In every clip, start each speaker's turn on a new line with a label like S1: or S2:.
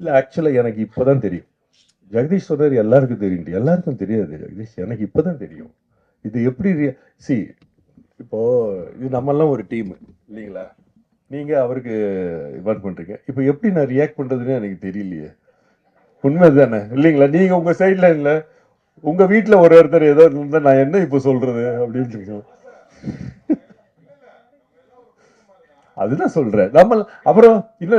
S1: இல்லை ஆக்சுவலாக எனக்கு இப்போ தான் தெரியும். ஜெகதீஷ் சொன்னார் எல்லாருக்கும் தெரியும். எல்லாருக்கும் தெரியாது ஜெகதீஷ். எனக்கு இப்போ தான் தெரியும். இது எப்படி சி இப்போ இது நம்மெல்லாம் ஒரு டீமு இல்லைங்களா? நீங்கள் அவருக்கு இன்வால்வ் பண்ணுறீங்க இப்போ எப்படி நான் ரியாக்ட் பண்ணுறதுன்னு எனக்கு தெரியலையே. உண்மை தானே இல்லைங்களா நீங்கள் உங்கள் சைடில் இல்லை. உங்கள் வீட்டில் ஒரு ஒருத்தர் ஏதோ இருந்தால் நான் என்ன இப்போ சொல்கிறது அப்படின்னு சொல்லி அதுதான் சொல்கிறேன் நம்ம அப்புறம் இல்லை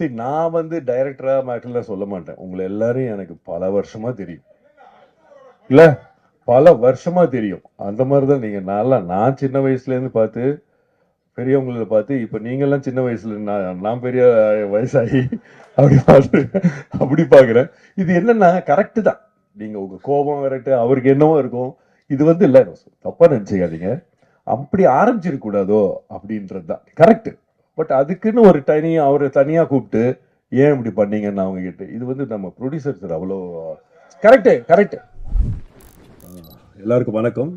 S1: சரி நான் வந்து டைரக்டராக மேட்டரில் சொல்ல மாட்டேன். உங்களை எல்லாரும் எனக்கு பல வருஷமாக தெரியும். இல்லை பல வருஷமாக தெரியும். அந்த மாதிரி தான் நீங்கள் நல்லா நான் சின்ன வயசுலேருந்து பார்த்து பெரியவங்களை பார்த்து இப்போ நீங்கள்லாம் சின்ன வயசுல நான் நான் பெரிய வயசாகி அப்படி பார்த்து அப்படி பார்க்குறேன். இது என்னென்னா கரெக்டு தான். நீங்கள் உங்கள் கோபம் கரெக்டு அவருக்கு என்னவோ இருக்கும். இது வந்து இல்லை தப்பாக நினச்சிக்காதீங்க. அப்படி ஆரம்பிச்சிடக்கூடாதோ அப்படின்றது தான் கரெக்டு பட் அதுக்குன்னு ஒரு தனியாக அவரை தனியாக கூப்பிட்டு ஏன் இப்படி பண்ணீங்கன்னு அவங்க கிட்ட இது வந்து நம்ம ப்ரொடியூசர் சார் அவ்வளோ கரெக்டு கரெக்டு எல்லாருக்கும் வணக்கம்.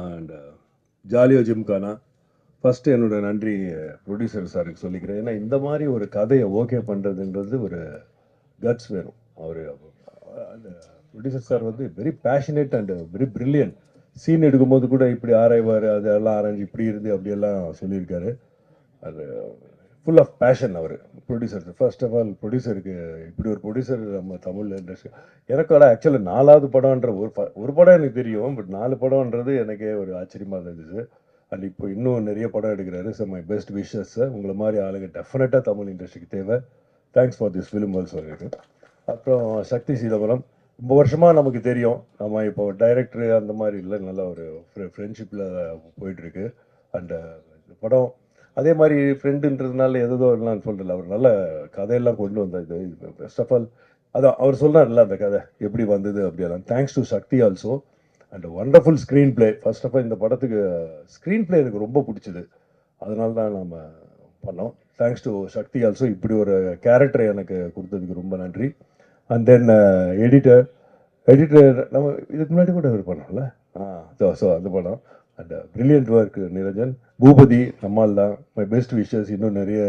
S1: அண்ட் ஜாலியோ ஜிம்கானா ஃபஸ்ட்டு என்னோட நன்றி ப்ரொடியூசர் சாருக்கு சொல்லிக்கிறேன். ஏன்னா இந்த மாதிரி ஒரு கதையை ஓகே பண்ணுறதுன்றது ஒரு கட்ஸ் வேணும். அவர் அந்த ப்ரொடியூசர் சார் வந்து very passionate and very brilliant scene எடுக்கும்போது கூட இப்படி ஆராய்வார் அதெல்லாம் ஆராய்ஞ்சு இப்படி இருந்து அப்படியெல்லாம் சொல்லியிருக்காரு. அது ஃபுல் ஆஃப் பேஷன் அவர் ப்ரொடியூசர் ஃபர்ஸ்ட் ஆஃப் ஆல் ப்ரொடியூசருக்கு இப்படி ஒரு ப்ரொடியூசர் நம்ம தமிழ் இண்டஸ்ட்ரி எனக்கோட ஆக்சுவலாக நாலாவது படம்ன்ற ஒரு ப- ஒரு படம் எனக்கு தெரியும் பட் நாலு படம்ன்றது எனக்கே ஒரு ஆச்சரியமாக இருந்துச்சு. அண்ட் இப்போ இன்னும் நிறைய படம் எடுக்கிறாரு. ஸோ மை பெஸ்ட் விஷஸ் உங்களை மாதிரி ஆளுங்க டெஃபினட்டாக தமிழ் இண்டஸ்ட்ரிக்கு தேவை. Thanks for this film also இருக்கு அப்புறம் சக்தி சீதபுரம் ரொம்ப வருஷமாக நமக்கு தெரியும். நம்ம இப்போ டைரக்டர் அந்த மாதிரி இல்லை. நல்ல ஒரு ஃப்ரெண்ட்ஷிப்பில் போயிட்டுருக்கு அண்ட் uh, படம் அதே மாதிரி ஃப்ரெண்டுன்றதுனால எதோ எல்லாம் சொல்கிறல அவர் நல்ல கதையெல்லாம் கொண்டு வந்தார் இது. ஃபர்ஸ்ட் ஆஃப் ஆல் அதான் அவர் சொன்னார்ல அந்த கதை எப்படி வந்தது அப்படியெல்லாம். Thanks to Sakthi also and wonderful screenplay first of all இந்த படத்துக்கு ஸ்க்ரீன் ப்ளே எனக்கு ரொம்ப பிடிச்சது. அதனால தான் நம்ம பண்ணோம். தேங்க்ஸ் டு சக்தி ஆல்சோ இப்படி ஒரு கேரக்டரை எனக்கு கொடுத்ததுக்கு ரொம்ப நன்றி. அண்ட் தென் எடிட்டர் எடிட்டர் நம்ம இதுக்கு முன்னாடி கூட ஒரு பண்ணோம்ல? ஆ ஸோ அந்த படம். And brilliant work Niranjan. Boopathi நம்மால் தான் மை பெஸ்ட் விஷஸ் இன்னும் நிறைய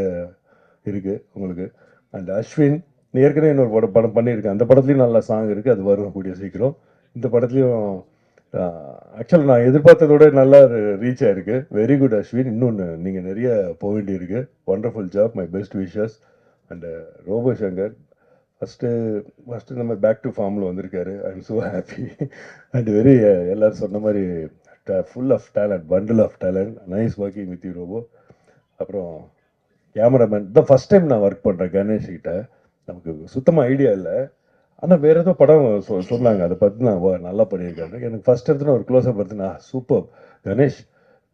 S1: இருக்குது உங்களுக்கு. அண்ட் அஸ்வின் ஏற்கனவே இன்னொரு படம் படம் பண்ணியிருக்கேன் அந்த படத்துலையும் நல்ல சாங் இருக்குது அது வரும் கூடிய சீக்கிரம். இந்த படத்துலையும் ஆக்சுவலாக நான் எதிர்பார்த்ததோட நல்லா ரீச் ஆகிருக்கு வெரி குட் அஸ்வின். இன்னொன்று நீங்கள் நிறைய போக வேண்டியிருக்கு. Wonderful job my best wishes and robo Shankar first first நம்ம பேக் டு ஃபார்மில் வந்திருக்காரு. I am so happy and very எல்லோரும் சொன்ன மாதிரி full of talent bundle of talent nice working with you robo அப்புறம் கேமராமேன் தான் ஃபஸ்ட் டைம் நான் work பண்ணுறேன் கணேஷ் கிட்ட. நமக்கு சுத்தமாக ஐடியா இல்லை. ஆனால் வேறு ஏதோ படம் சொ சொன்னாங்க. அதை பார்த்து நான் நல்லா பண்ணியிருக்காங்க எனக்கு ஃபஸ்ட் எடுத்துன ஒரு க்ளோஸ்அப் பார்த்து நான் சூப்பர் கணேஷ்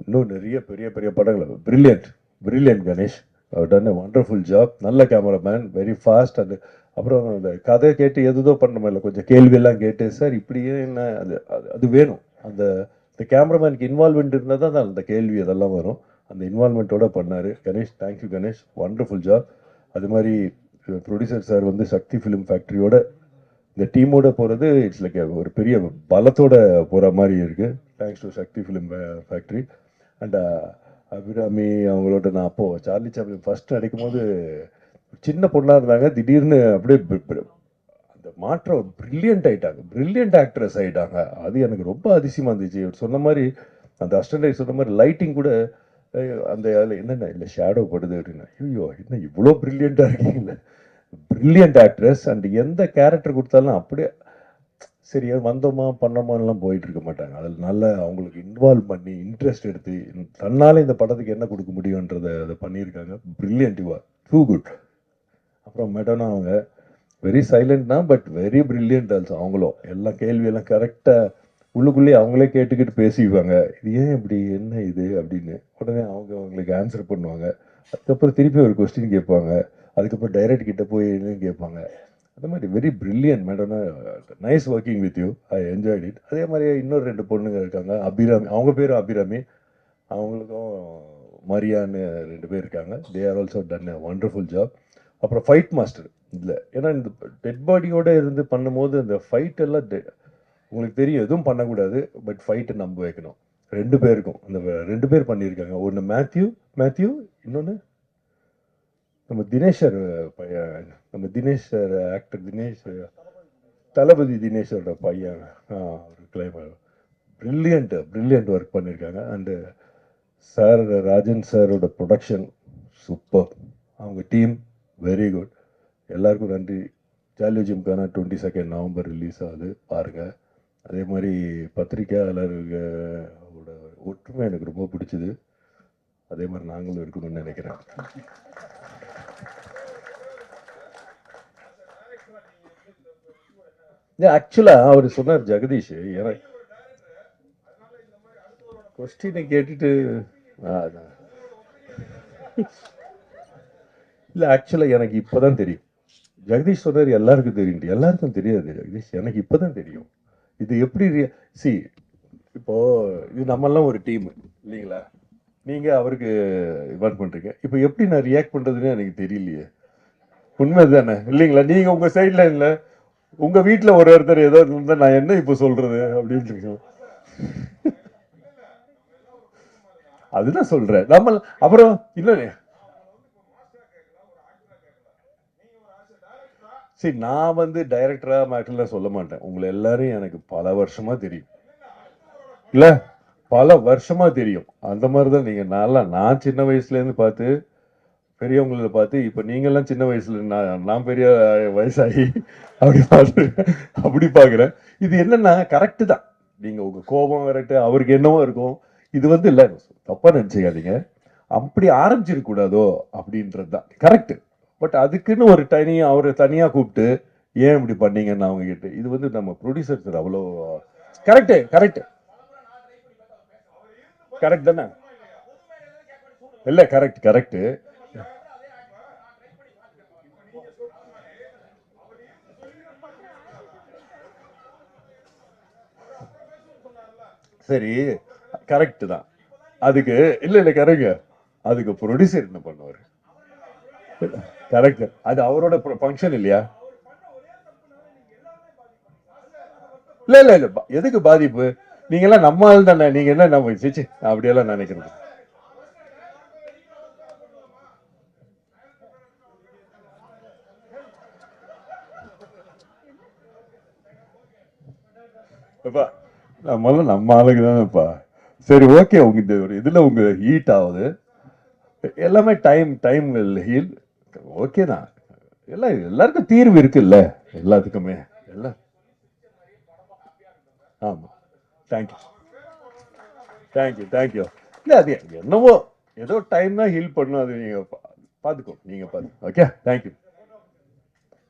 S1: இன்னும் நிறைய பெரிய பெரிய படங்கள். Brilliant brilliant Ganesh done wonderful job நல்ல கேமராமேன் வெரி ஃபாஸ்ட் அது அப்புறம் அந்த கதை கேட்டு எதுதோ பண்ண முடியல கொஞ்சம் கேள்வியெல்லாம் கேட்டு சார் இப்படியே என்ன? அது அது- அது வேணும். அந்த இந்த கேமராமேனுக்கு இன்வால்மெண்ட் இருந்தால் தான் அந்த கேள்வி அதெல்லாம் வரும். அந்த இன்வால்மெண்ட்டோட பண்ணார். Ganesh thank you Ganesh. Wonderful job அது மாதிரி ப்ரொடியூசர் சார் வந்து சக்தி ஃபிலிம் ஃபேக்ட்ரியோட இந்த டீமோட போகிறது இட்ஸ் லைக் ஒரு பெரிய பலத்தோட போகிற மாதிரி இருக்குது thanks to Sakthi film factory and Abirami அவங்களோட நான் அப்போது சார்லி சாப்ளின் ஃபஸ்ட் நடிக்கும் போது சின்ன பொண்ணாக இருந்தாங்க. திடீர்னு அப்படியே மாற்ற மாற்றம் பிரில்லியன்ட் ஆயிட்டாங்க. பிரில்லியன்ட் ஆக்ட்ரஸ் ஆயிட்டாங்க. அது எனக்கு ரொம்ப அதிசயமாக இருந்துச்சு. இவர் சொன்ன மாதிரி அந்த அஸ்டண்டை சொன்ன மாதிரி லைட்டிங் கூட அந்த அதில் என்னென்ன இல்லை ஷேடோ படுது அப்படின்னா. ஐயோ என்ன இவ்வளோ பிரில்லியண்ட்டாக இருக்கீங்களே. பிரில்லியன்ட் ஆக்ட்ரஸ் அண்ட் எந்த கேரக்டர் கொடுத்தாலும் அப்படியே சரி வந்தோமா பண்ணோமான்லாம் போயிட்டு இருக்க மாட்டாங்க. அதில் நல்ல அவங்களுக்கு இன்வால்வ் பண்ணி இன்ட்ரெஸ்ட் எடுத்து தன்னால் இந்த படத்துக்கு என்ன கொடுக்க முடியுன்றதை அதை பண்ணியிருக்காங்க. பிரில்லியன்ட் யூ டூ குட் அப்புறம் மெடனா அவங்க வெரி சைலண்ட்னா பட் வெரி பிரில்லியன்ட் ஆல்சோ அவங்களும் எல்லா கேள்வியெல்லாம் கரெக்டாக உள்ளுக்குள்ளேயே அவங்களே கேட்டுக்கிட்டு பேசிக்குவாங்க. இது ஏன் இப்படி என்ன இது அப்படின்னு. உடனே அவங்க அவங்களுக்கு ஆன்சர் பண்ணுவாங்க. அதுக்கப்புறம் திருப்பி ஒரு கொஸ்டின் கேட்பாங்க. அதுக்கப்புறம் டைரக்ட் கிட்ட போய் என்னன்னு கேட்பாங்க. அந்த மாதிரி very brilliant madam nice working with you I enjoyed it அதே மாதிரி இன்னொரு ரெண்டு பொண்ணுங்க இருக்காங்க. அபிராமி அவங்க பேரும் அபிராமி. அவங்களுக்கும் மரியான்னு ரெண்டு பேர் இருக்காங்க. They are also done wonderful job அப்புறம் ஃபைட் மாஸ்டர் இல்லை ஏன்னா இந்த டெட் பாடியோடு இருந்து பண்ணும்போது அந்த ஃபைட் எல்லாம் உங்களுக்கு தெரியும் எதுவும் பண்ணக்கூடாது பட் ஃபைட்டை நம்ப வைக்கணும். ரெண்டு பேருக்கும் அந்த ரெண்டு பேர் பண்ணியிருக்காங்க. ஒன்று மேத்யூ மேத்யூ இன்னொன்று நம்ம தினேஷர் பையன் நம்ம தினேஷர் ஆக்டர் தினேஷ் தளபதி தினேஷரோட பையன் அவர் கிளைமர் ப்ரில்லியண்ட் ப்ரில்லியண்ட் ஒர்க் பண்ணியிருக்காங்க. அண்டு சார் ராஜன் சாரோட ப்ரொடக்ஷன் சூப்பர் அவங்க டீம் வெரி குட் எல்லாருக்கும் நன்றி. Jolly o gymkhana twenty second November release ஆகுது. பாருங்கள் அதே மாதிரி பத்திரிகையாளர்களோட ஒற்றுமை எனக்கு ரொம்ப பிடிச்சிது. அதே மாதிரி நாங்களும் இருக்கணும்னு நினைக்கிறேன். ஆக்சுவலாக அவர் சொன்னார் ஜெகதீஷ். எனக்கு கொஸ்டினை கேட்டுட்டு இல்லை ஆக்சுவலாக எனக்கு இப்போதான் தெரியும். ஜெகதீஷ் சொன்னார் எல்லாருக்கும் தெரியும். எல்லாருக்கும் தெரியாது ஜெகதீஷ். எனக்கு இப்போ தான் தெரியும். இது எப்படி சி இப்போ இது நம்மெல்லாம் ஒரு டீம் இல்லைங்களா? நீங்கள் அவருக்கு இன்வைட் பண்ணுறீங்க இப்போ எப்படி நான் ரியாக்ட் பண்ணுறதுன்னு எனக்கு தெரியலையே. உண்மை தானே இல்லைங்களா? நீங்கள் உங்கள் சைடில் இல்லை. உங்கள் வீட்டில் ஒரு ஒருத்தர் ஏதோ இருந்தால் நான் என்ன இப்போ சொல்கிறது அப்படின்னு இருக்கோம். அதுதான் சொல்கிறேன் நம்ம அப்புறம் இல்லை சரி நான் வந்து டைரக்டராக மேட்டர்லாம் சொல்ல மாட்டேன். உங்களை எல்லாரையும் எனக்கு பல வருஷமாக தெரியும். இல்லை பல வருஷமாக தெரியும். அந்த மாதிரி தான் நீங்கள் நல்லா நான் சின்ன வயசுலேருந்து பார்த்து பெரியவங்களில் பார்த்து இப்போ நீங்கள்லாம் சின்ன வயசில் நான் நான் பெரிய வயசாகி அப்படி பார்த்து அப்படி பார்க்குறேன். இது என்னென்னா கரெக்டு தான். நீங்கள் உங்கள் கோபம் கரெக்டு அவருக்கு என்னவோ இருக்கும். இது வந்து இல்லை தப்பாக நினச்சிக்காதீங்க. அப்படி ஆரம்பிச்சிடக்கூடாதோ அப்படின்றது தான் கரெக்டு பட் அதுக்குன்னு ஒரு தனியாக அவரை தனியாக கூப்பிட்டு ஏன் இப்படி பண்ணீங்கன்னு அவங்க கிட்ட இது வந்து நம்ம ப்ரொடியூசர் சார் அவ்வளோ கரெக்டு கரெக்டு கரெக்ட் தானே? இல்லை கரெக்ட் கரெக்டு சரி கரெக்டு தான். அதுக்கு இல்லை இல்லை கரெக்ட் அதுக்கு ப்ரொடியூசர் என்ன பண்ணுவார்? கரெக்ட் அது அவரோட ஃபங்க்ஷன் இல்லையா? இல்ல இல்ல இல்ல. எதுக்கு பாதிப்பு? நீங்க எல்லாம் நம்ம ஆள் தானே. நீங்க என்ன நம்ம சிச்சு அப்படியெல்லாம் நினைக்கிறது. அப்பா நம்மளாம் நம்ம ஆளுக்கு தானேப்பா சரி ஓகே உங்க இந்த ஒரு இதுல உங்க ஹீட் ஆகுது. எல்லாமே டைம் டைம் ஹீல் ஓகே தான். எல்லாம் எல்லாருக்கும் தீர்வு இருக்குல்ல? எல்லாத்துக்குமே. எல்லாம் ஆமாம் தேங்க்யூ தேங்க்யூ தேங்க்யூ இல்லை அது என்னவோ ஏதோ டைம் தான் ஹீல் பண்ணும் அது நீங்கள் பார்த்துக்கோ நீங்கள் பார்த்து ஓகே தேங்க்யூ